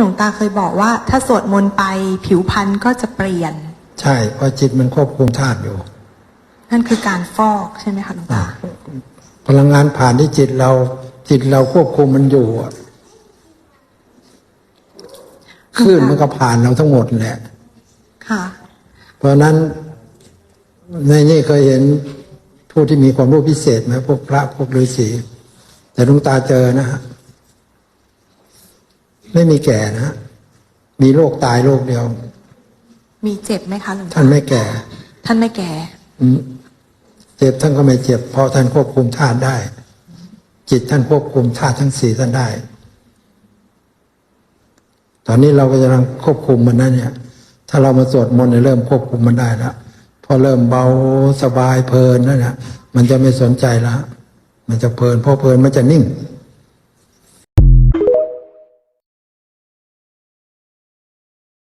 หลวงตาเคยบอกว่า ถ้าสวดมนต์ไปผิวพรรณก็จะเปลี่ยน ใช่เพราะจิตมันควบคุมธาตุอยู่ นั่นคือการฟอกใช่ไหมคะหลวงตาพลังงานผ่านที่จิตเรา จิตเราควบคุมมันอยู่อะคลื่นมันก็ผ่านเราทั้งหมดแหละค่ะ เพราะฉะนั้นในนี่เคยเห็นผู้ที่มีความรู้พิเศษไหมพวกพระพวกฤาษีแต่ดวงตาเจอนะฮะ ไม่มีแก่นะฮะมีโรคตายโรคเดียว มีเจ็บไหมคะหลวงตาท่านไม่แก่ ท่านไม่แก่อืมเจ็บท่านก็ไม่เจ็บ เพราะท่านควบคุมธาตุได้ จิตท่านควบคุมธาตุทั้งสี่ท่านได้ ตอนนี้เราก็กำลังควบคุมมันนะเนี่ย ถ้าเรามาสวดมนต์เนี่ยเริ่มควบคุมมันได้แล้วพอเริ่มเบาสบายเพลินนั่นนะมันจะไม่สนใจแล้วมันจะเพลินพอเพลินมันจะนิ่งค